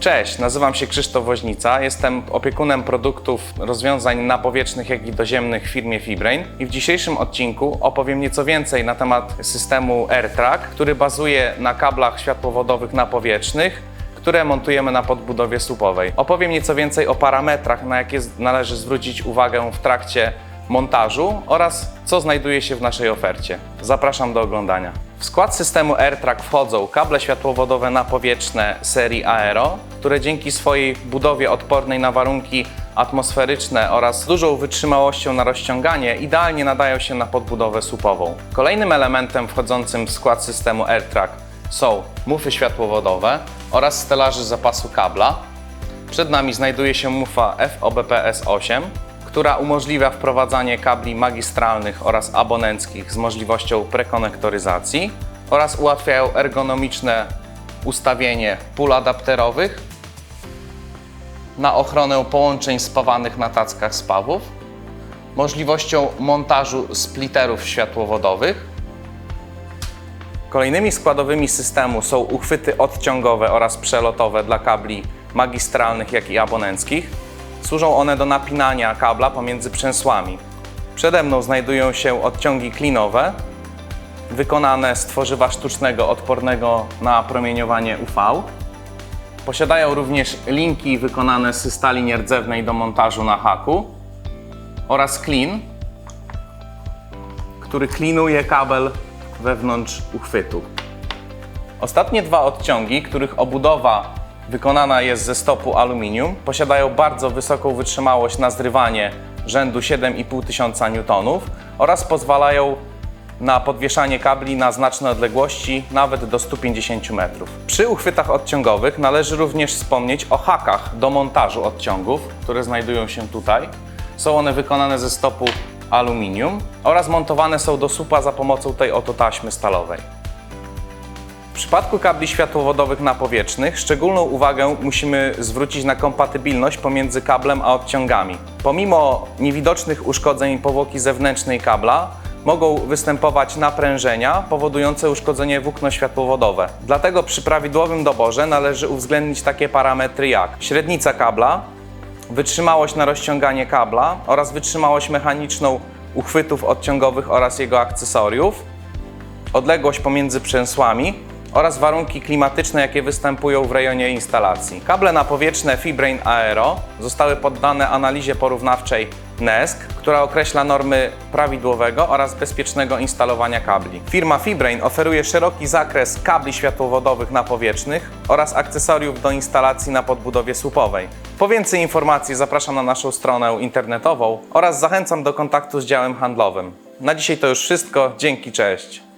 Cześć, nazywam się Krzysztof Woźnica, jestem opiekunem produktów rozwiązań napowietrznych jak i doziemnych w firmie Fibrain i w dzisiejszym odcinku opowiem nieco więcej na temat systemu AirTrack, który bazuje na kablach światłowodowych napowietrznych, które montujemy na podbudowie słupowej. Opowiem nieco więcej o parametrach, na jakie należy zwrócić uwagę w trakcie montażu oraz co znajduje się w naszej ofercie. Zapraszam do oglądania. W skład systemu AirTrack wchodzą kable światłowodowe napowietrzne serii Aero, które dzięki swojej budowie odpornej na warunki atmosferyczne oraz dużą wytrzymałością na rozciąganie idealnie nadają się na podbudowę słupową. Kolejnym elementem wchodzącym w skład systemu AirTrack są mufy światłowodowe oraz stelaże zapasu kabla, przed nami znajduje się mufa FOBPS-8, która umożliwia wprowadzanie kabli magistralnych oraz abonenckich z możliwością prekonektoryzacji oraz ułatwiają ergonomiczne ustawienie pól adapterowych na ochronę połączeń spawanych na tackach spawów, możliwością montażu splitterów światłowodowych, Kolejnymi składowymi systemu są uchwyty odciągowe oraz przelotowe dla kabli magistralnych, jak i abonenckich. Służą one do napinania kabla pomiędzy przęsłami. Przede mną znajdują się odciągi klinowe, wykonane z tworzywa sztucznego odpornego na promieniowanie UV. Posiadają również linki wykonane z stali nierdzewnej do montażu na haku oraz klin, który klinuje kabel wewnątrz uchwytu. Ostatnie dwa odciągi, których obudowa wykonana jest ze stopu aluminium, posiadają bardzo wysoką wytrzymałość na zrywanie rzędu 7,5 tysiąca newtonów oraz pozwalają na podwieszanie kabli na znaczne odległości, nawet do 150 metrów. Przy uchwytach odciągowych należy również wspomnieć o hakach do montażu odciągów, które znajdują się tutaj. Są one wykonane ze stopu aluminium oraz montowane są do słupa za pomocą tej oto taśmy stalowej. Przypadku kabli światłowodowych napowietrznych szczególną uwagę musimy zwrócić na kompatybilność pomiędzy kablem a odciągami. Pomimo niewidocznych uszkodzeń powłoki zewnętrznej kabla, mogą występować naprężenia powodujące uszkodzenie włókno światłowodowe. Dlatego przy prawidłowym doborze należy uwzględnić takie parametry jak średnica kabla, wytrzymałość na rozciąganie kabla oraz wytrzymałość mechaniczną uchwytów odciągowych oraz jego akcesoriów, odległość pomiędzy przęsłami oraz warunki klimatyczne, jakie występują w rejonie instalacji. Kable napowietrzne Fibrain Aero zostały poddane analizie porównawczej NESC, która określa normy prawidłowego oraz bezpiecznego instalowania kabli. Firma Fibrain oferuje szeroki zakres kabli światłowodowych napowietrznych oraz akcesoriów do instalacji na podbudowie słupowej. Po więcej informacji zapraszam na naszą stronę internetową oraz zachęcam do kontaktu z działem handlowym. Na dzisiaj to już wszystko. Dzięki, cześć.